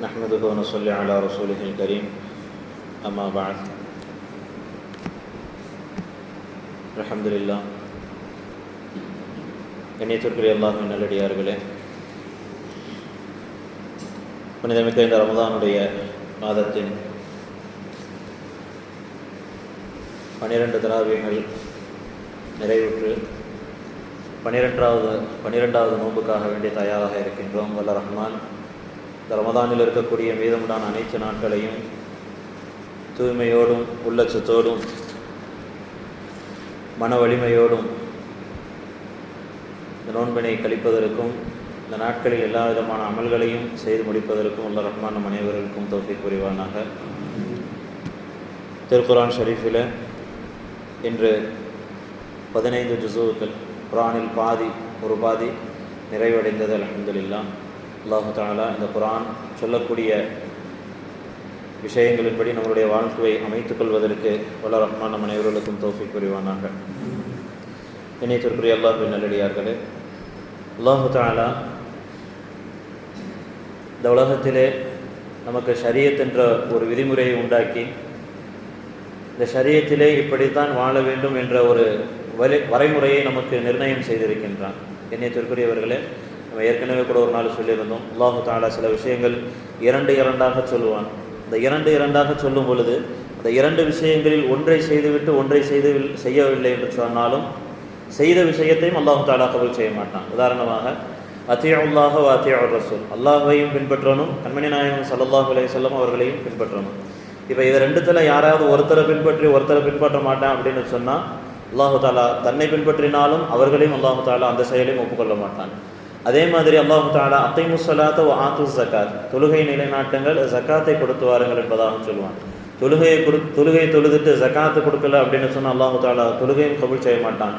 نحمده ونصلي على رسوله الكريم أما بعد الحمد لله கண்ணியத்திற்குரிய அல்லாஹின் நல்லடியார்களே புனிதமிக்க இந்த ரமதானுடைய மாதத்தின் பனிரெண்டு தராவிகள் நிறைவுற்று பனிரெண்டாவது பனிரெண்டாவது நோன்புக்காக வேண்டிய தயாராக இருக்கின்றோம் வல்ல ரஹ்மான் இந்த ரமதானில் இருக்கக்கூடிய மீதமுடான அனைத்து நாட்களையும் தூய்மையோடும் உள்ளச்சத்தோடும் மன வலிமையோடும் இந்த நோன்பினை கழிப்பதற்கும் இந்த நாட்களில் எல்லா விதமான அமல்களையும் செய்து முடிப்பதற்கும் உள்ள ரஹ்மான் நம் அனைவருக்கும் தோஃபிக் புரிவானாக. திருக்குரான் ஷரீஃபில் இன்று பதினைந்து ஜுசுவுக்கள் குரானில் பாதி ஒரு பாதி நிறைவடைந்தது அலமதுல்லா அல்லாஹு தாலா இந்த குரான் சொல்லக்கூடிய விஷயங்களின்படி நம்மளுடைய வாழ்க்கையை அமைத்துக் கொள்வதற்கு வல்ல ரஹ்மான் நம் அனைவர்களுக்கும் தோஃபிக் புரிவானாக. இணையத்திற்குரிய அல்லாஹின் நல்லடியார்களே அல்லாஹு தாலா இந்த உலகத்திலே நமக்கு ஷரியத் என்ற ஒரு விதிமுறையை உண்டாக்கி இந்த ஷரியத்திலே இப்படித்தான் வாழ வேண்டும் என்ற ஒரு வரை வரைமுறையை நமக்கு நிர்ணயம் செய்திருக்கின்றான். இணையத்திற்குரியவர்களே நம்ம ஏற்கனவே கூட ஒரு நாள் சொல்லியிருந்தோம். அல்லாஹு தாலா சில விஷயங்கள் இரண்டு இரண்டாக சொல்லுவான். இந்த இரண்டு இரண்டாக சொல்லும் பொழுது அந்த இரண்டு விஷயங்களில் ஒன்றை செய்துவிட்டு ஒன்றை செய்து செய்யவில்லை என்று சொன்னாலும் செய்த விஷயத்தையும் அல்லாஹு தாலா கபல் செய்ய மாட்டான். உதாரணமாக அத்தியுல்லாஹ அத்தியோர் ரசூல். அல்லாஹையும் பின்பற்றணும் கண்மணி நாயகம் சல்லாஹ் அலைய செல்லம் அவர்களையும் பின்பற்றணும். இப்போ இது ரெண்டுத்தில் யாராவது ஒருத்தரை பின்பற்றி ஒருத்தரை பின்பற்ற மாட்டேன் அப்படின்னு சொன்னால் அல்லாஹு தாலா தன்னை பின்பற்றினாலும் அவர்களையும் அல்லாஹு தாலா அந்த செயலையும் ஒப்புக்கொள்ள மாட்டான். அதே மாதிரி அல்லாஹு தாலா அத்தை முசலாத்த ஆத்து ஜக்காத் தொழுகை நிலைநாட்டுங்கள் ஜக்காத்தை கொடுத்து வாருங்கள் என்பதாகவும் சொல்லுவான் தொழுகையை கொடு தொழுகை தொழுதுட்டு ஜக்காத்து கொடுக்கல அப்படின்னு சொன்னால் அல்லாஹு தாலா தொழுகையும் கபுல் செய்ய மாட்டான்.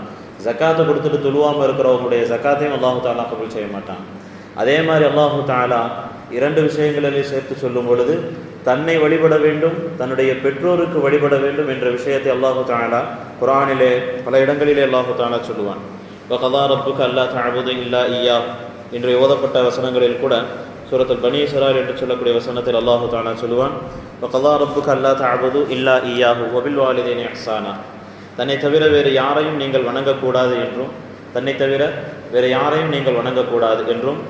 ஜக்காத்தை கொடுத்துட்டு தொழுவாமல் இருக்கிறவங்களுடைய ஜக்காத்தையும் அல்லாஹு தாலா கபுல் செய்ய மாட்டான். அதே மாதிரி அல்லாஹு தாலா இரண்டு விஷயங்களிலே சேர்த்து சொல்லும் பொழுது தன்னை வழிபட வேண்டும் தன்னுடைய பெற்றோருக்கு வழிபட வேண்டும் என்ற விஷயத்தை அல்லாஹு தாலா குரானிலே பல இடங்களிலே அல்லாஹு தாலா சொல்லுவான். வகதா ரப்புக்கு அல்லா தாபுது இல்லா ஐயா என்று ஓதப்பட்ட வசனங்களில் கூட சூரத்தில் பனீசரார் என்று சொல்லக்கூடிய வசனத்தில் அல்லாஹு தானா சொல்லுவான் வகதா ரப்புக்கு அல்லா தாபுது இல்லா ஐயாஹு ஒபில் வாலிதேன் அஹ்சானா தன்னை தவிர வேறு யாரையும் நீங்கள் வணங்கக்கூடாது என்றும் தன்னை தவிர வேறு யாரையும் நீங்கள் வணங்கக்கூடாது என்றும்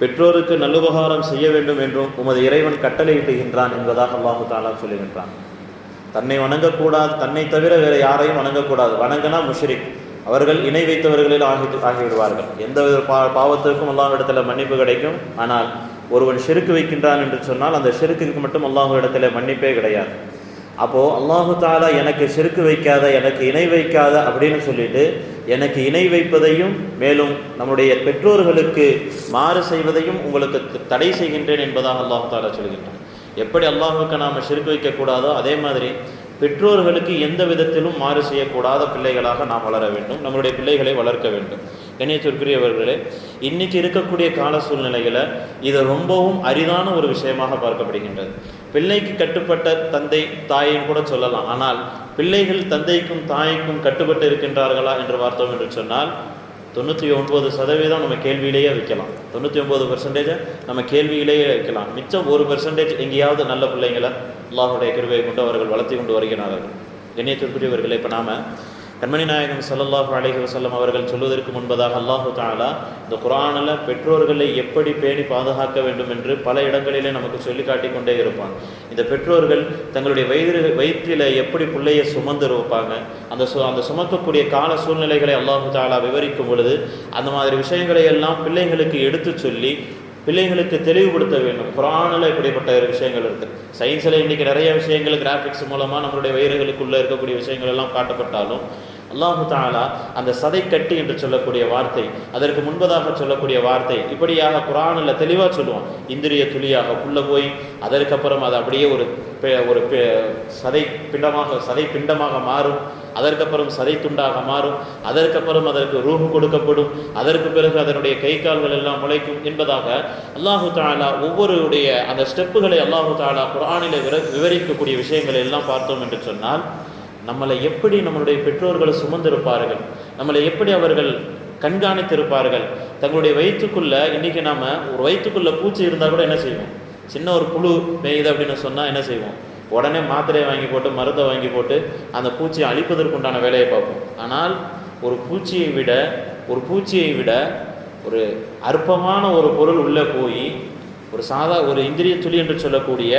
பெற்றோருக்கு நல்லுபகாரம் செய்ய வேண்டும் என்றும் உமது இறைவன் கட்டளையிட்டுகின்றான் என்பதாக அல்லாஹு தாலா சொல்லுகின்றான். தன்னை வணங்கக்கூடாது தன்னை தவிர வேறு யாரையும் வணங்கக்கூடாது. வணங்கினா முஷ்ரிக். அவர்கள் இணை வைத்தவர்களில் ஆகி ஆகிவிடுவார்கள். எந்த வித பா பாவத்திற்கும் அல்லாஹிடத்தில் மன்னிப்பு கிடைக்கும். ஆனால் ஒருவன் செருக்கு வைக்கின்றான் என்று சொன்னால் அந்த செருக்குக்கு மட்டும் அல்லாஹு இடத்துல மன்னிப்பே கிடையாது. அப்போது அல்லாஹு தாலா எனக்கு செருக்கு வைக்காத எனக்கு இணை வைக்காத அப்படின்னு சொல்லிட்டு எனக்கு இணை வைப்பதையும் மேலும் நம்முடைய பெற்றோர்களுக்கு மாறு செய்வதையும் உங்களுக்கு தடை செய்கின்றேன் என்பதாக அல்லாஹு தாலா சொல்கின்றான். எப்படி அல்லாஹுக்கு நாம் செருக்கு வைக்கக்கூடாதோ அதே மாதிரி பெற்றோர்களுக்கு எந்த விதத்திலும் மாறு செய்யக்கூடாத பிள்ளைகளாக நாம் வளர வேண்டும். நம்மளுடைய பிள்ளைகளை வளர்க்க வேண்டும். கணியத்திற்குரியவர்களே இன்னைக்கு இருக்கக்கூடிய கால சூழ்நிலைகளை இது ரொம்பவும் அரிதான ஒரு விஷயமாக பார்க்கப்படுகின்றது. பிள்ளைக்கு கட்டுப்பட்ட தந்தை தாயையும் கூட சொல்லலாம். ஆனால் பிள்ளைகள் தந்தைக்கும் தாய்க்கும் கட்டுப்பட்டு இருக்கின்றார்களா என்று பார்த்தோம் என்று சொன்னால் தொண்ணூற்றி ஒன்பது சதவீதம் நம்ம கேள்வியிலேயே வைக்கலாம். தொண்ணூற்றி ஒம்பது பர்சன்டேஜை நம்ம கேள்வியிலேயே வைக்கலாம். மிச்சம் ஒரு பர்சன்டேஜ் எங்கேயாவது நல்ல பிள்ளைங்களை அல்லாஹுடைய கிருபையை கொண்டு அவர்கள் வளர்த்தி கொண்டு வருகிறார்கள். கண்ணியத்திற்குரியவர்களை இப்போ நாம் கண்மணி நாயகம் சல்லாஹூ அலஹி வசல்லம் அவர்கள் சொல்வதற்கு முன்பதாக அல்லாஹு தாலா இந்த குரானில் பெற்றோர்களை எப்படி பேணி பாதுகாக்க வேண்டும் என்று பல இடங்களிலே நமக்கு சொல்லி காட்டிக் கொண்டே இருப்பாங்க. இந்த பெற்றோர்கள் தங்களுடைய வயிறு வயிற்றில் எப்படி பிள்ளையை சுமந்து இருப்பாங்க அந்த சு அந்த சுமக்கக்கூடிய கால சூழ்நிலைகளை அல்லாஹு தாலா விவரிக்கும் பொழுது அந்த மாதிரி விஷயங்களை எல்லாம் பிள்ளைகளுக்கு எடுத்து சொல்லி பிள்ளைங்களுக்கு தெளிவுபடுத்த வேண்டும். குரானில் இப்படிப்பட்ட விஷயங்கள் இருக்குது சயின்ஸில் இன்றைக்கி நிறைய விஷயங்கள் கிராஃபிக்ஸ் மூலமாக நம்மளுடைய வயிறுகளுக்குள்ளே இருக்கக்கூடிய விஷயங்கள் எல்லாம் காட்டப்பட்டாலும் அல்லாஹு தாலா அந்த சதை கட்டி என்று சொல்லக்கூடிய வார்த்தை அதற்கு முன்பதாக சொல்லக்கூடிய வார்த்தை இப்படியாக குரானில் தெளிவாக சொல்லுவான். இந்திரிய துளியாக புள்ள போய் அதற்கப்புறம் அது அப்படியே ஒரு ஒரு சதை பிண்டமாக சதை பிண்டமாக மாறும். அதற்கப்புறம் சதை துண்டாக மாறும். அதற்கப்புறம் அதற்கு ரூஹு கொடுக்கப்படும். அதற்கு பிறகு அதனுடைய கை கால்கள் எல்லாம் முளைக்கும் என்பதாக அல்லாஹு தாலா ஒவ்வொருடைய அந்த ஸ்டெப்புகளை அல்லாஹு தாலா குரானில விவரிக்கக்கூடிய விஷயங்களை எல்லாம் பார்த்தோம் என்று சொன்னால் நம்மளை எப்படி நம்மளுடைய பெற்றோர்கள் சுமந்திருப்பார்கள் நம்மளை எப்படி அவர்கள் கண்காணித்திருப்பார்கள் தங்களுடைய வயிற்றுக்குள்ள இன்னைக்கு நாம ஒரு வயிற்றுக்குள்ள பூச்சி இருந்தால் கூட என்ன செய்வோம்? சின்ன ஒரு புழு மேயுது அப்படின்னு சொன்னால் என்ன செய்வோம்? உடனே மாத்திரையை வாங்கி போட்டு மருந்தை வாங்கி போட்டு அந்த பூச்சியை அழிப்பதற்குண்டான வேலையை பார்ப்போம். ஆனால் ஒரு பூச்சியை விட ஒரு பூச்சியை விட ஒரு அற்பமான ஒரு பொருள் உள்ளே போய் ஒரு சாதா ஒரு இந்திரிய துளி என்று சொல்லக்கூடிய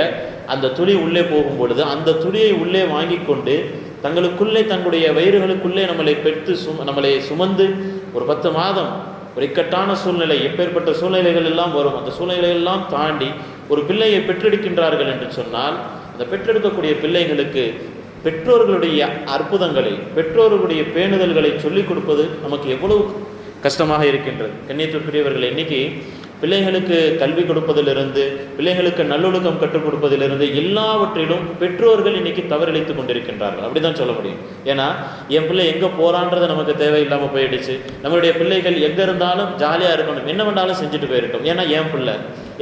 அந்த துளி உள்ளே போகும் பொழுது அந்த துளியை உள்ளே வாங்கி கொண்டு தங்களுக்குள்ளே தங்களுடைய வயிறுகளுக்குள்ளே நம்மளை பெற்று சும நம்மளை சுமந்து ஒரு பத்து மாதம் ஒரு இக்கட்டான சூழ்நிலை எப்பேற்பட்ட சூழ்நிலைகள் எல்லாம் வரும். அந்த சூழ்நிலைகள் எல்லாம் தாண்டி ஒரு பிள்ளையை பெற்றெடுக்கின்றார்கள் என்று சொன்னால் அந்த பெற்றெடுக்கக்கூடிய பிள்ளைகளுக்கு பெற்றோர்களுடைய அற்புதங்களை பெற்றோர்களுடைய பேணுதல்களை சொல்லிக் கொடுப்பது நமக்கு எவ்வளவு கஷ்டமாக இருக்கின்றது. கண்ணியத்திற்குரியவர்கள் இன்னைக்கு பிள்ளைகளுக்கு கல்வி கொடுப்பதிலிருந்து பிள்ளைகளுக்கு நல்லொழுக்கம் கற்றுக் கொடுப்பதிலிருந்து எல்லாவற்றிலும் பெற்றோர்கள் இன்னைக்கு தவறிழைத்து கொண்டிருக்கின்றார்கள். அப்படிதான் சொல்ல முடியும். ஏன்னா என் பிள்ளை எங்கே போறான்றது நமக்கு தேவையில்லாமல் போயிடுச்சு. நம்மளுடைய பிள்ளைகள் எங்கே இருந்தாலும் ஜாலியாக இருக்கணும். என்ன வேணாலும் செஞ்சுட்டு போயிருக்கோம் ஏன்னா என் பிள்ளை.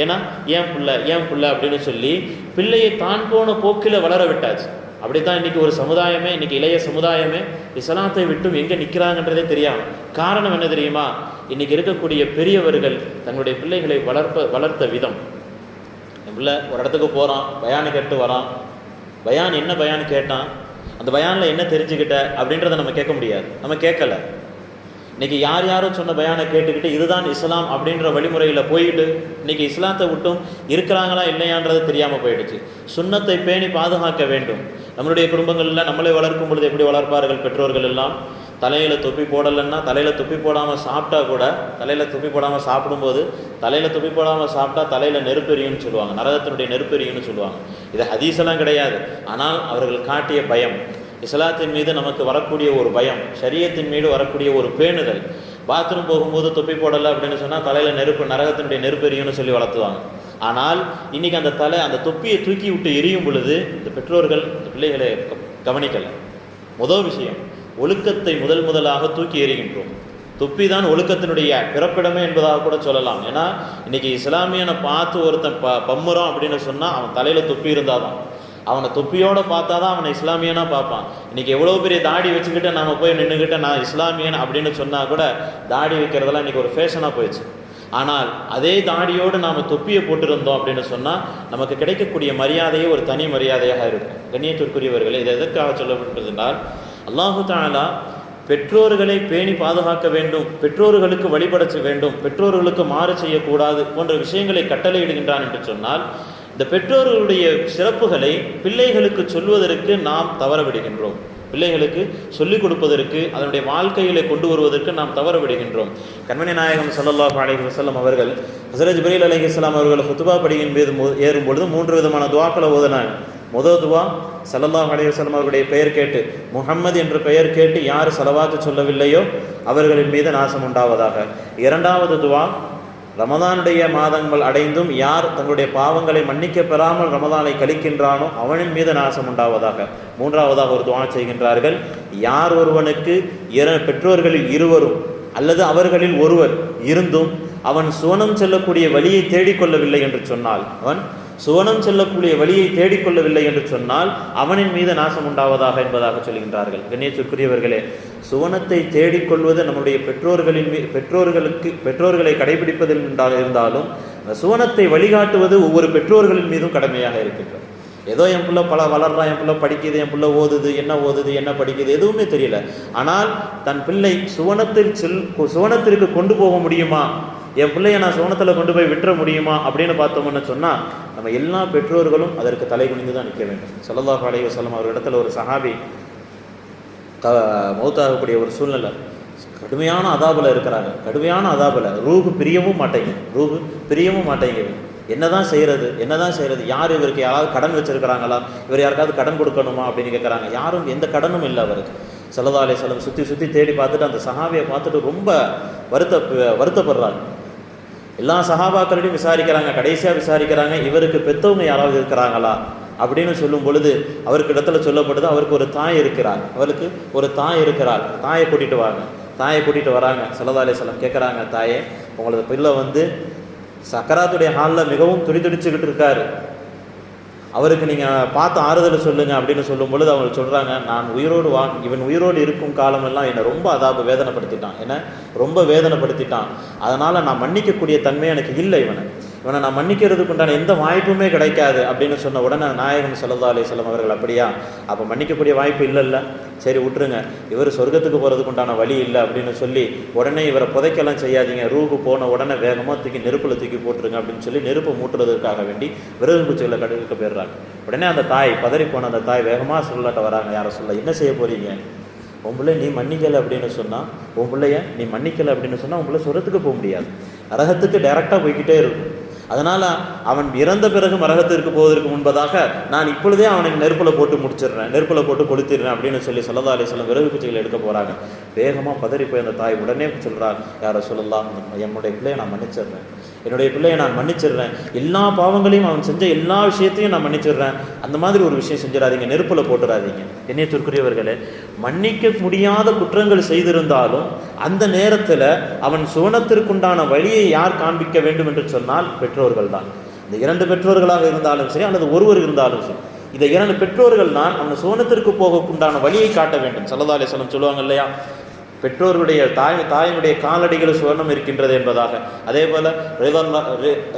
ஏன்னா ஏன் பிள்ளை ஏன் பிள்ளை அப்படின்னு சொல்லி பிள்ளையை தான் போன போக்கில் வளர விட்டாச்சு. அப்படித்தான் இன்னைக்கு ஒரு சமுதாயமே இன்னைக்கு இளைய சமுதாயமே இஸ்லாத்தை விட்டும் எங்கே நிற்கிறாங்கன்றதே தெரியாமல் காரணம் என்ன தெரியுமா? இன்னைக்கு இருக்கக்கூடிய பெரியவர்கள் தங்களுடைய பிள்ளைகளை வளர்ப்ப வளர்த்த விதம். பிள்ளை ஒரு இடத்துக்கு போகிறான் பயானு கேட்டு வரான். பயான் என்ன பயான் கேட்டான்? அந்த பயானில் என்ன தெரிஞ்சுக்கிட்ட அப்படின்றத நம்ம கேட்க முடியாது. நம்ம கேட்கல. இன்னைக்கு யார் யாரோ சொன்ன பயானை கேட்டுக்கிட்டு இதுதான் இஸ்லாம் அப்படின்ற வழிமுறையில் போயிட்டு இன்றைக்கி இஸ்லாத்தை விட்டும் இருக்கிறாங்களா இல்லையான்றது தெரியாமல் போயிடுச்சு. சுண்ணத்தை பேணி பாதுகாக்க வேண்டும். நம்மளுடைய குடும்பங்களில் நம்மளை வளர்க்கும் பொழுது எப்படி வளர்ப்பார்கள் பெற்றோர்கள் எல்லாம்? தலையில் தொப்பி போடலைன்னா தலையில் தொப்பி போடாமல் சாப்பிட்டா கூட தலையில் தொப்பி போடாமல் சாப்பிடும்போது தலையில் தொப்பி போடாமல் சாப்பிட்டா தலையில் நெருப்பெரியும்னு சொல்லுவாங்க. நரகத்தினுடைய நெருப்பெரியும்னு சொல்லுவாங்க. இது ஹதீஸெல்லாம் கிடையாது. ஆனால் அவர்கள் காட்டிய பயம். இஸ்லாத்தின் மீது நமக்கு வரக்கூடிய ஒரு பயம் சரியத்தின் மீது வரக்கூடிய ஒரு பேணுதல். பாத்ரூம் போகும்போது தொப்பி போடலை அப்படின்னு சொன்னால் தலையில் நெருப்பு நரகத்தினுடைய நெருப்பெரியும்னு சொல்லி வளர்த்துவாங்க. ஆனால் இன்னைக்கு அந்த தலை அந்த தொப்பியை தூக்கி விட்டு எரியும் பொழுது இந்த பெற்றோர்கள் இந்த பிள்ளைகளை க- முதல் விஷயம் ஒழுக்கத்தை முதல் முதலாக தூக்கி எறிகின்றோம். தொப்பி தான் ஒழுக்கத்தினுடைய பிறப்பிடமே என்பதாக கூட சொல்லலாம். ஏன்னா இன்னைக்கு இஸ்லாமியனை பார்த்து ஒருத்தன் ப பம்முறான் அப்படின்னு சொன்னால் அவன் தலையில் தொப்பி இருந்தாதான். அவனை தொப்பியோடு பார்த்தா தான் அவனை இஸ்லாமியனாக பார்ப்பான். இன்னைக்கு எவ்வளோ பெரிய தாடி வச்சுக்கிட்டு நாம் போய் நின்றுக்கிட்டு நான் இஸ்லாமியன் அப்படின்னு சொன்னால் கூட தாடி வைக்கிறதெல்லாம் இன்னைக்கு ஒரு ஃபேஷனாக போயிடுச்சு. ஆனால் அதே தாடியோடு நாம் தொப்பியை போட்டிருந்தோம் அப்படின்னு சொன்னால் நமக்கு கிடைக்கக்கூடிய மரியாதையே ஒரு தனி மரியாதையாக இருக்கும். கண்ணியத்திற்குரியவர்களே இது எதற்காக சொல்லப்பட்டது என்றால் அல்லாஹு தாலா பெற்றோர்களை பேணி பாதுகாக்க வேண்டும் பெற்றோர்களுக்கு வழிபடச்ச வேண்டும் பெற்றோர்களுக்கு மாறு செய்யக்கூடாது போன்ற விஷயங்களை கட்டளையிடுகின்றான் என்று சொன்னால் இந்த பெற்றோர்களுடைய சிறப்புகளை பிள்ளைகளுக்கு சொல்வதற்கு நாம் தவறவிடுகின்றோம். பிள்ளைகளுக்கு சொல்லிக் கொடுப்பதற்கு அதனுடைய வாழ்க்கையிலே கொண்டு வருவதற்கு நாம் தவற விடுகின்றோம். கண்மணி நாயகம் சல்லாஹ் அலஹி வஸல்லம் அவர்கள் ஹசரத் ஜிபிரீல் அலஹி இஸ்லாம் அவர்கள் ஹுத்துபா படியின் மீது ஏறும் பொழுது மூன்று விதமான துவாக்களை ஓதினாங்க முதல் துவா சல்லல்லாஹ் அலைஹி அவருடைய அவர்களுடைய பெயர் கேட்டு முகம்மது என்ற பெயர் கேட்டு யார் செலவாத்து சொல்லவில்லையோ அவர்களின் மீது நாசம் உண்டாவதாக. இரண்டாவது துவா ரமதானுடைய மாதங்கள் அடைந்தும் யார் தங்களுடைய பாவங்களை மன்னிக்க பெறாமல் ரமதானை கழிக்கின்றானோ அவனின் மீது நாசம் உண்டாவதாக மூன்றாவதாக ஒரு துவா செய்கின்றார்கள். யார் ஒருவனுக்கு இர பெற்றோர்களில் இருவரும் அல்லது அவர்களில் ஒருவர் இருந்தும் அவன் சுவனம் செல்லக்கூடிய வழியை தேடிக்கொள்ளவில்லை என்று சொன்னால் அவன் சுவனம் செல்லக்கூடிய வழியை தேடிக்கொள்ளவில்லை என்று சொன்னால் அவனின் மீது நாசம் உண்டாவதாக என்பதாக சொல்கின்றார்கள். கண்ணியத்திற்குரியவர்களே சுவனத்தை தேடிக்கொள்வது நம்முடைய பெற்றோர்களின் பெற்றோர்களுக்கு பெற்றோர்களை கடைபிடிப்பதில் இருந்தாலும் அந்த சுவனத்தை வழிகாட்டுவது ஒவ்வொரு பெற்றோர்களின் மீதும் கடமையாக இருக்கின்றது. ஏதோ என் பிள்ளை பல வளர்றான் என் பிள்ளை படிக்குது என் பிள்ளை ஓதுது என்ன ஓதுது என்ன படிக்குது எதுவுமே தெரியல. ஆனால் தன் பிள்ளை சுவனத்தில் செல் சுவனத்திற்கு கொண்டு போக முடியுமா? என் பிள்ளைய நான் சோனத்தில் கொண்டு போய் விட்டுற முடியுமா அப்படின்னு பார்த்தோம்னு சொன்னால் நம்ம எல்லா பெற்றோர்களும் அதற்கு தலை குனிந்து தான் நிற்க வேண்டும். ஸல்லல்லாஹு அலைய வசலம் அவர் இடத்துல ஒரு சஹாபி க மௌத்தாகக்கூடிய ஒரு சூழ்நிலை. கடுமையான அதாபில் இருக்கிறாங்க. கடுமையான அதாபில். ரூஹு பிரியவும் மாட்டேங்குது. ரூஹு பிரியவும் மாட்டேங்குது. என்னதான் செய்கிறது என்னதான் செய்கிறது யார் இவருக்கு யாராவது கடன் வச்சுருக்கிறாங்களா? இவர் யாருக்காவது கடன் கொடுக்கணுமா அப்படின்னு கேட்குறாங்க யாரும் எந்த கடனும் இல்லை அவருக்கு. சல்லா அலைஹி சுற்றி சுற்றி தேடி பார்த்துட்டு அந்த சஹாவியை பார்த்துட்டு ரொம்ப வருத்த வருத்தப்படுறாங்க. எல்லா சஹாபாக்களிடையும் விசாரிக்கிறாங்க கடைசியாக விசாரிக்கிறாங்க இவருக்கு பெற்றவங்க யாராவது இருக்கிறாங்களா? அப்படின்னு சொல்லும் பொழுது அவருக்கு இடத்துல சொல்லப்படுது அவருக்கு ஒரு தாய் இருக்கிறார். அவருக்கு ஒரு தாய் இருக்கிறார். தாயை கூட்டிட்டு வாங்க. தாயை கூட்டிட்டு வராங்க. சலதாலே அலிஸ்லாம் கேட்குறாங்க தாயே உங்களது பிள்ளை வந்து சக்கராத்துடைய ஹாலில் மிகவும் துடிதுடிச்சுக்கிட்டு இருக்காரு. அவருக்கு நீங்கள் பார்த்து ஆறுதல் சொல்லுங்கள் அப்படின்னு சொல்லும் பொழுது அவங்க சொல்கிறாங்க நான் உயிரோடு வா இவன் உயிரோடு இருக்கும் காலமெல்லாம் என்னை ரொம்ப அதாவது வேதனைப்படுத்திட்டான். என்ன? ரொம்ப வேதனைப்படுத்திட்டான். அதனால் நான் மன்னிக்கக்கூடிய தன்மை எனக்கு இல்லை இவனை இவனை நான் மன்னிக்கிறதுக்கு உண்டான எந்த வாய்ப்புமே கிடைக்காது அப்படின்னு சொன்ன உடனே நாயகம் சல்லா அலிஸ்லாம் அவர்கள் அப்படியா? அப்போ மன்னிக்கக்கூடிய வாய்ப்பு இல்லைல்ல. சரி விட்டுருங்க. இவர் சொர்க்கத்துக்கு போகிறதுக்கு உண்டான வழி இல்லை அப்படின்னு சொல்லி உடனே இவரை புதைக்கெல்லாம் செய்யாதீங்க. ரூபு போன உடனே வேகமாக தூக்கி நெருப்பில் தூக்கி போட்டுருங்க அப்படின்னு சொல்லி நெருப்பு மூட்டுறதுக்காக வேண்டி விறகு குச்சிகளை கடுக்க போயிடுறாங்க. உடனே அந்த தாய் பதறி போன அந்த தாய் வேகமாக சொல்லாட்ட வராங்க. யாரை சொல்ல? என்ன செய்ய போகிறீங்க உன் பிள்ளை நீ மன்னிக்கலை அப்படின்னு சொன்னால் உன் பிள்ளைய நீ மன்னிக்கலை அப்படின்னு சொன்னால் உன் பிள்ளை சொரத்துக்கு போக முடியாது. நரகத்துக்கு டைரெக்டாக போய்கிட்டே இருக்கும். அதனால் அவன் இறந்த பிறகு மரகத்திற்கு போவதற்கு முன்பதாக நான் இப்பொழுதே அவனுக்கு நெருப்பில் போட்டு முடிச்சிடுறேன் நெருப்பில் போட்டு கொளுத்திடுறேன் அப்படின்னு சொல்லி சொல்லதாலே அலிஸ்லாம் விறகு குச்சிகள் எடுக்க போகிறாங்க வேகமாக பதறி போய் அந்த தாய் உடனே சொல்கிறார் யாரை சொல்லலாம் என்னுடைய பிள்ளையை நான் மன்னிச்சிடுறேன். என்னுடைய பிள்ளையை நான் மன்னிச்சிடுறேன். எல்லா பாவங்களையும் அவன் செஞ்ச எல்லா விஷயத்தையும் நான் மன்னிச்சிடுறேன். அந்த மாதிரி ஒரு விஷயம் செஞ்சிடாதீங்க. நெருப்பில் போட்டுறாதீங்க. என்னைய துர்க்குரியவர்களே மன்னிக்க முடியாத குற்றங்கள் செய்திருந்தாலும் அந்த நேரத்தில் அவன் சுவனத்திற்குண்டான வழியை யார் காண்பிக்க வேண்டும் என்று சொன்னால் பெற்றோர்கள் தான் இந்த இரண்டு பெற்றோர்களாக இருந்தாலும் சரி அல்லது ஒருவர் இருந்தாலும் சரி இந்த இரண்டு பெற்றோர்கள் தான் அவன் சுவனத்திற்கு போகக்குண்டான வழியை காட்ட வேண்டும். சல்லதா அலிஸ்லம் சொல்லுவாங்க இல்லையா? பெற்றோருடைய தாய் தாயினுடைய காலடிகள் சுவர்ணம் இருக்கின்றது என்பதாக. அதே போல்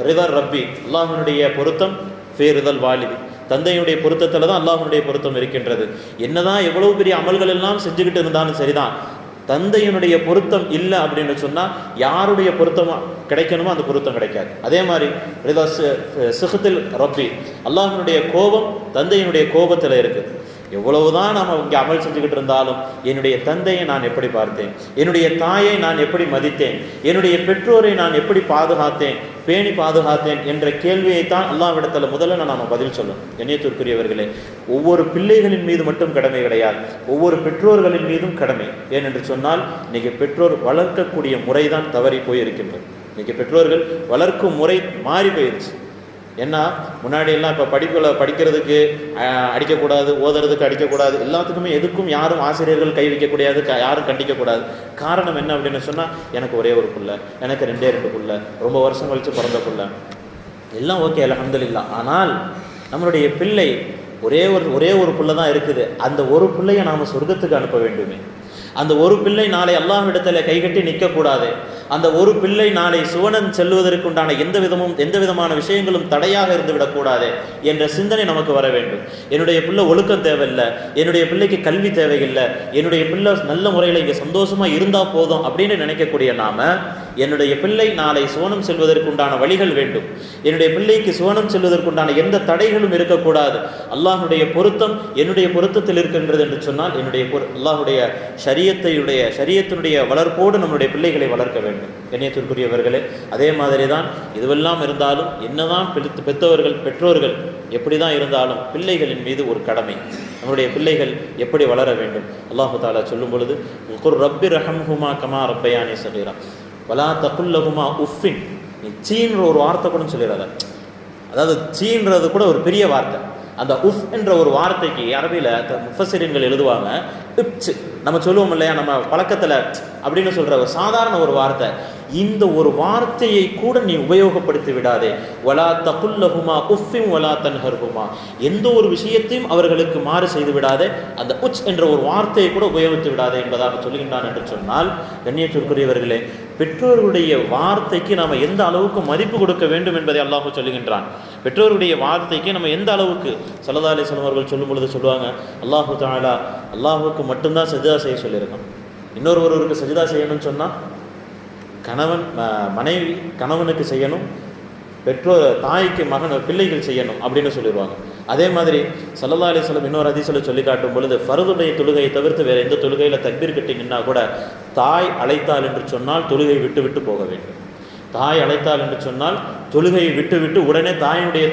ரிதர் ரப்பி அல்லாஹனுடைய பொருத்தம் ஃபேரிதல் வாலிதி. தந்தையுடைய பொருத்தத்தில் தான் அல்லாஹனுடைய பொருத்தம் இருக்கின்றது. என்னதான் எவ்வளவு பெரிய அமல்கள் எல்லாம் செஞ்சுக்கிட்டு இருந்தாலும் சரிதான். தந்தையினுடைய பொருத்தம் இல்லை அப்படின்னு சொன்னால் யாருடைய பொருத்தம் கிடைக்கணுமோ அந்த பொருத்தம் கிடைக்காது. அதே மாதிரி ரிதா சிஹத்தில் ரப்பி அல்லாஹனுடைய கோபம் தந்தையினுடைய கோபத்தில் இருக்குது எவ்வளவுதான் நாம் இங்கே அமல் செஞ்சுக்கிட்டு இருந்தாலும் என்னுடைய தந்தையை நான் எப்படி பார்த்தேன்? என்னுடைய தாயை நான் எப்படி மதித்தேன்? என்னுடைய பெற்றோரை நான் எப்படி பாதுகாத்தேன்? பேணி பாதுகாத்தேன் என்ற கேள்வியைத்தான் அல்லாவிடத்தில் முதல்ல நாம் பதில் சொல்லணும். எண்ணியத்திற்குரியவர்களே ஒவ்வொரு பிள்ளைகளின் மீது மட்டும் கடமை கிடையாது. ஒவ்வொரு பெற்றோர்களின் மீதும் கடமை. ஏனென்று சொன்னால் இன்னைக்கு பெற்றோர் வளர்க்கக்கூடிய முறை தான் தவறி போயிருக்கின்றது. இன்னைக்கு பெற்றோர்கள் வளர்க்கும் முறை மாறி போயிருச்சு. ஏன்னா முன்னாடி எல்லாம் இப்போ படிப்பில் படிக்கிறதுக்கு அடிக்கக்கூடாது ஓதுறதுக்கு அடிக்கக்கூடாது எல்லாத்துக்குமே எதுக்கும் யாரும் ஆசிரியர்கள் கை வைக்கக்கூடாது க யாரும் கண்டிக்கக்கூடாது. காரணம் என்ன அப்படின்னு சொன்னால் எனக்கு ஒரே ஒரு புள்ள எனக்கு ரெண்டே ரெண்டு புள்ள ரொம்ப வருஷம் கழித்து பிறந்த புள்ள. எல்லாம் ஓகே அலமதுல்லா ஆனால் நம்மளுடைய பிள்ளை ஒரே ஒரு ஒரே ஒரு புள்ள தான் இருக்குது. அந்த ஒரு பிள்ளையை நாம் சொர்க்கத்துக்கு அனுப்ப வேண்டுமே. அந்த ஒரு பிள்ளை நாளை அல்லாஹ்விடத்தில் கைகட்டி நிற்கக்கூடாது அந்த ஒரு பிள்ளை நாளை சுவனன் செல்வதற்குண்டான எந்த விதமும் எந்த விதமான விஷயங்களும் தடையாக இருந்து விடக்கூடாது என்ற சிந்தனை நமக்கு வர வேண்டும். என்னுடைய பிள்ளை ஒழுக்கம் தேவையில்லை என்னுடைய பிள்ளைக்கு கல்வி தேவையில்லை என்னுடைய பிள்ளை நல்ல முறையில் இங்கே சந்தோஷமாக இருந்தால் போதும் அப்படின்னு நினைக்கக்கூடிய நாம என்னுடைய பிள்ளை நாளை சுவனம் செல்வதற்குண்டான வழிகள் வேண்டும். என்னுடைய பிள்ளைக்கு சுவனம் செல்வதற்குண்டான எந்த தடைகளும் இருக்கக்கூடாது. அல்லாஹுடைய பொருத்தம் என்னுடைய பொருத்தத்தில் இருக்கின்றது என்று சொன்னால் என்னுடைய பொரு அல்லாஹுடைய சரியத்தையுடைய சரியத்தினுடைய வளர்ப்போடு நம்முடைய பிள்ளைகளை வளர்க்க வேண்டும். கண்ணியத்திற்குரியவர்களே அதே மாதிரி தான் இதுவெல்லாம் இருந்தாலும் என்னதான் பெற்று பெற்றவர்கள் பெற்றோர்கள் எப்படி தான் இருந்தாலும் பிள்ளைகளின் மீது ஒரு கடமை. நம்முடைய பிள்ளைகள் எப்படி வளர வேண்டும்? அல்லாஹு தாலா சொல்லும் பொழுது குர் ரப்பி ரஹம்ஹுமா கமா ரப்பையானே சகீரா. வலா தகுல்லஹுமா உஃபின் நீ சீன்ற ஒரு வார்த்தை கூட சொல்லிடாத. அதாவது சீன்றது கூட ஒரு பெரிய வார்த்தை. அந்த உஃப் என்ற ஒரு வார்த்தைக்கு அரபியில் முஃபசிரியன்கள் எழுதுவாங்க இப்ச்சு. நம்ம சொல்லுவோம் இல்லையா நம்ம பழக்கத்தில் அப்படின்னு சொல்கிற ஒரு சாதாரண ஒரு வார்த்தை. இந்த ஒரு வார்த்தையை கூட நீ உபயோகப்படுத்தி விடாதே. ஒலா தகுல்லஹுமா உஃபிம் ஒலா தன்ஹர்ஹுமா. எந்த ஒரு விஷயத்தையும் அவர்களுக்கு மாறு செய்து விடாதே. அந்த உச் என்ற ஒரு வார்த்தையை கூட உபயோகித்து விடாதே என்பதாக சொல்லுகின்றான் என்று சொன்னால் கண்ணியத்திற்குரியவர்களே பெற்றோர்களுடைய வார்த்தைக்கு நாம் எந்த அளவுக்கு மதிப்பு கொடுக்க வேண்டும் என்பதை அல்லாஹு சொல்லுகின்றான். பெற்றோருடைய வார்த்தைக்கு நம்ம எந்த அளவுக்கு? சலதா அலிஸ்லாம் அவர்கள் சொல்லும் பொழுது சொல்லுவாங்க அல்லாஹு தாலா அல்லாஹுக்கு மட்டும்தான் சஜிதா செய்ய சொல்லியிருக்கான். இன்னொரு ஒருவருக்கு சஜிதா செய்யணும்னு சொன்னால் கணவன் மனைவி கணவனுக்கு செய்யணும் பெற்றோர் தாய்க்கு மகன் பிள்ளைகள் செய்யணும் அப்படின்னு சொல்லிடுவாங்க அதே மாதிரி சல்லல்லா அலிஸ்லம் இன்னொரு அதிசல சொல்லி காட்டும் பொழுது ஃபருதுடைய தொழுகையை தவிர்த்து வேறு எந்த தொழுகையில் தக்பீர் கட்டிங்கன்னா கூட தாய் அழைத்தால் என்று சொன்னால் தொழுகை விட்டு விட்டு போக வேண்டும். தாய் அழைத்தால் என்று சொன்னால் தொழுகையை விட்டு விட்டு உடனே தாயினுடைய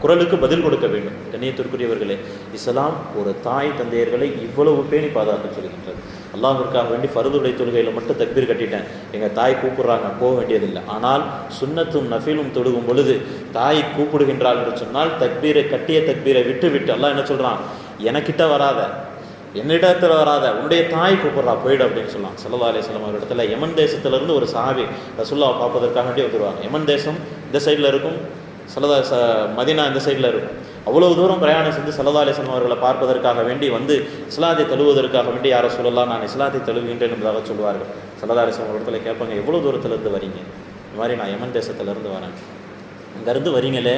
குரலுக்கு பதில் கொடுக்க வேண்டும். கண்ணியத்திற்குரியவர்களே இஸ்லாம் ஒரு தாய் தந்தையர்களை இவ்வளவு பேணி பாதுகாக்க சொல்கின்றது. அல்லாஹிற்காக வேண்டி ஃபருதுடைய தொழுகையில் மட்டும் தக்பீர் கட்டிட்டேன். எங்கள் தாய் கூப்பிட்றாங்க போக வேண்டியதில்லை. ஆனால் சுண்ணத்தும் நஃபீலும் தொழுகும் பொழுது தாய் கூப்பிடுகின்றாள் என்று சொன்னால் தக்பீரை கட்டிய தக்பீரை விட்டு விட்டு அல்லாஹ் என்ன சொல்கிறான் எனக்கிட்ட வராத. என்னிடத்தில் வராத உன்னுடைய தாய் கூப்பிட்றா போயிடு அப்படின்னு சொல்லலாம் சல்லா அலிஸ்லாம் ஒரு இடத்துல யமன் தேசத்திலிருந்து ஒரு சாவி ரசுல்லாவை பார்ப்பதற்காக வேண்டி வந்துடுவாங்க யமன் தேசம் இந்த சைடில் இருக்கும் சலதா ச மதினா இந்த சைடில் இருக்கும். அவ்வளோ தூரம் பிரயாணம் செஞ்சு சல்லதா அலிஸ்லாம் அவர்களை பார்ப்பதற்காக வேண்டி வந்து இஸ்லாத்தை தழுவதற்காக வேண்டி யாரை சொல்லலாம் நான் இஸ்லாத்தை தழுவுகின்றேன் என்பதாக சொல்வார்கள். சல்லதா அலிஸ்லாம் ஒரு இடத்துல கேட்பாங்க எவ்வளோ தூரத்துலேருந்து வரீங்க? இந்த மாதிரி நான் யமன் தேசத்துலேருந்து வரேன். அங்கேருந்து வரீங்களே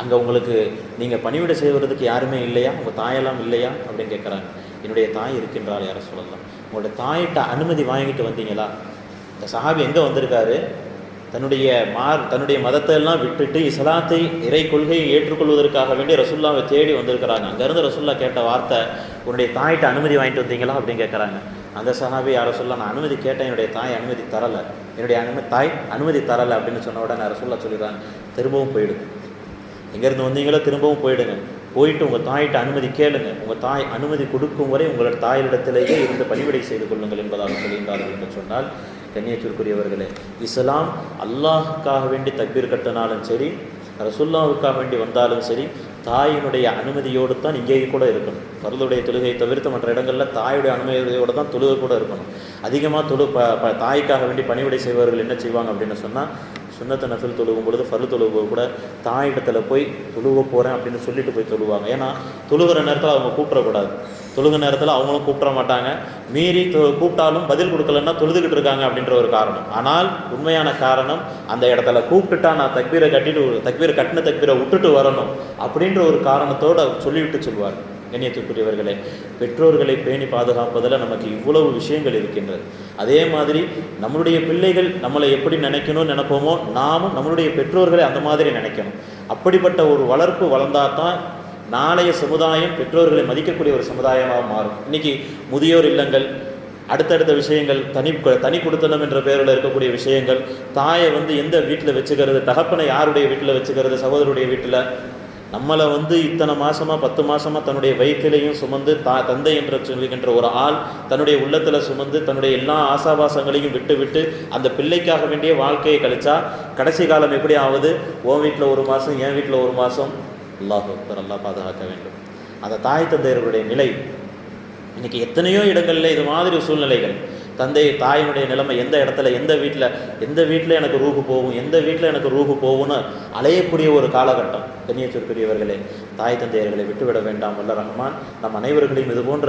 அங்கே உங்களுக்கு நீங்கள் பணிவிடை செய்வதற்கு யாருமே இல்லையா? உங்கள் தாயெல்லாம் இல்லையா? அப்படின்னு கேட்குறாங்க. என்னுடைய தாய் இருக்கின்றாள் யாரை சொல்லலாம்? உங்களுடைய தாயிட்ட அனுமதி வாங்கிட்டு வந்தீங்களா? இந்த சஹாபி எங்கே வந்திருக்காரு? தன்னுடைய மார் தன்னுடைய மதத்தை எல்லாம் விட்டுட்டு இஸ்லாத்தை இறை கொள்கையை ஏற்றுக்கொள்வதற்காக வேண்டி ரசுல்லாவை தேடி வந்திருக்கிறாங்க. அங்கேருந்து ரசுல்லா கேட்ட வார்த்தை உன்னுடைய தாயிட்ட அனுமதி வாங்கிட்டு வந்தீங்களா? அப்படின்னு கேட்குறாங்க அந்த சஹாபி யாரை சொல்ல நான் அனுமதி கேட்டேன் என்னுடைய தாய் அனுமதி தரலை. என்னுடைய அனுமதி தாய் அனுமதி தரலை. அப்படின்னு சொன்ன உடனே ரசுல்லா சொல்லிடுறாங்க. திரும்பவும் போயிடுங்க. எங்கேருந்து வந்தீங்களோ? திரும்பவும் போயிடுங்க. போயிட்டு உங்கள் தாயிட்ட அனுமதி கேளுங்க. உங்கள் தாய் அனுமதி கொடுக்கும் வரை உங்களோட தாயிடத்திலேயே இருந்து பணிவிடை செய்து கொள்ளுங்கள் என்பதாக சொல்கின்றார்கள் என்று சொன்னால் கண்ணியத்திற்குரியவர்களே இஸ்லாம் அல்லாஹுக்காக வேண்டி தக்பீர் கட்டினாலும் சரி ரசுல்லாவுக்காக வேண்டி வந்தாலும் சரி தாயினுடைய அனுமதியோடு தான் இங்கேயும் கூட இருக்கணும். பருளுடைய தொழுகையை தவிர்த்து மற்ற இடங்களில் தாயுடைய அனுமதியோடு தான் தொழுகை கூட இருக்கணும். அதிகமாக தொழு ப ப தாய்க்காக வேண்டி பணிவிடை செய்பவர்கள் என்ன செய்வாங்க அப்படின்னு சொன்னால் சுண்ணத்தை நசல் தொழுகும் பொழுது ஃபர்லு தொழுகும் கூட இடத்துல போய் தொழுக போகிறேன் அப்படின்னு சொல்லிட்டு போய் தொழுவாங்க. ஏன்னா தொழுகிற நேரத்தில் அவங்க கூப்பிடக்கூடாது. தொழுகிற நேரத்தில் அவங்களும் கூப்பிட மாட்டாங்க. மீறி தொ கூப்பிட்டாலும் பதில் கொடுக்கலன்னா தொழுதுகிட்டு இருக்காங்க அப்படின்ற ஒரு காரணம். ஆனால் உண்மையான காரணம் அந்த இடத்துல கூப்பிட்டுட்டா நான் தக்பீரை கட்டிட்டு தக்பீரை கட்டின தக்பீரை விட்டுட்டு வரணும் அப்படின்ற ஒரு காரணத்தோடு சொல்லிவிட்டு சொல்வார் கண்ணியத்துக்குரியவர்களே பெற்றோர்களை பேணி பாதுகாப்பதில் நமக்கு இவ்வளவு விஷயங்கள் இருக்கின்றது. அதே மாதிரி நம்மளுடைய பிள்ளைகள் நம்மளை எப்படி நினைக்கணும்னு நினைப்போமோ நாமும் நம்மளுடைய பெற்றோர்களை அந்த மாதிரி நினைக்கணும். அப்படிப்பட்ட ஒரு வளர்ப்பு வளர்ந்தால் தான் நாளைய சமுதாயம் பெற்றோர்களை மதிக்கக்கூடிய ஒரு சமுதாயமாக மாறும். இன்றைக்கி முதியோர் இல்லங்கள் அடுத்தடுத்த விஷயங்கள் தனி தனி கொடுத்தனம் என்ற பெயரில் இருக்கக்கூடிய விஷயங்கள் தாயை வந்து எந்த வீட்டில் வச்சுக்கிறது தகப்பனை யாருடைய வீட்டில் வச்சுக்கிறது சகோதரருடைய வீட்டில் நம்மளை வந்து இத்தனை மாசமா பத்து மாசமா தன்னுடைய வயிற்றிலையும் சுமந்து தா தந்தை என்று சொல்லுகின்ற ஒரு ஆள் தன்னுடைய உள்ளத்தில் சுமந்து தன்னுடைய எல்லா ஆசாபாசங்களையும் விட்டு விட்டு அந்த பிள்ளைக்காக வேண்டிய வாழ்க்கையை கழிச்சா கடைசி காலம் எப்படி ஆகுது? உன் வீட்டில் ஒரு மாதம் என் வீட்டில் ஒரு மாதம் அல்லாஹ் அக்பர் அல்லாஹ் பாதுகாக்க வேண்டும். அந்த தாய் தந்தையர்களுடைய நிலை இன்னைக்கு எத்தனையோ இடங்களில் இது மாதிரி சூழ்நிலைகள். தந்தை தாயினுடைய நிலைமை எந்த இடத்துல எந்த வீட்டில் எந்த வீட்டில் எனக்கு ரூபு போகும் எந்த வீட்டில் எனக்கு ரூபு போகும்னு அலையக்கூடிய ஒரு காலகட்டம். கண்ணியத்திற்குரியவர்களே தாய் தந்தையர்களை விட்டுவிட வேண்டாம். வல்ல ரஹ்மான் நம் அனைவர்களையும் இது போன்ற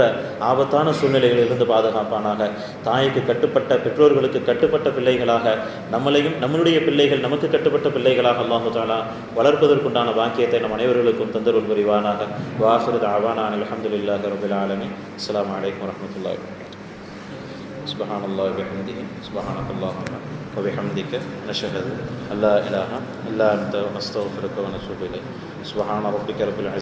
ஆபத்தான சூழ்நிலைகளிலிருந்து பாதுகாப்பானாக. தாய்க்கு கட்டுப்பட்ட பெற்றோர்களுக்கு கட்டுப்பட்ட பிள்ளைகளாக நம்மளையும் நம்மளுடைய பிள்ளைகள் நமக்கு கட்டுப்பட்ட பிள்ளைகளாக அல்லாஹு தாலா வளர்ப்பதற்குண்டான பாக்கியத்தை நம் அனைவர்களுக்கும் தந்தருள் புரிவானாக. வாசுரத் ஆவானான் அலமதுல்லாஹ் ரபுல் ஆலமி அஸ்லாம் வலைக்கம் வரமத்துல்லாஹி سبحان الله وبحمده سبحانك اللهم وبحمدك نشهد أن لا إله إلا أنت ونستغفرك ونتوب إليك. سبحان ربك رب العزة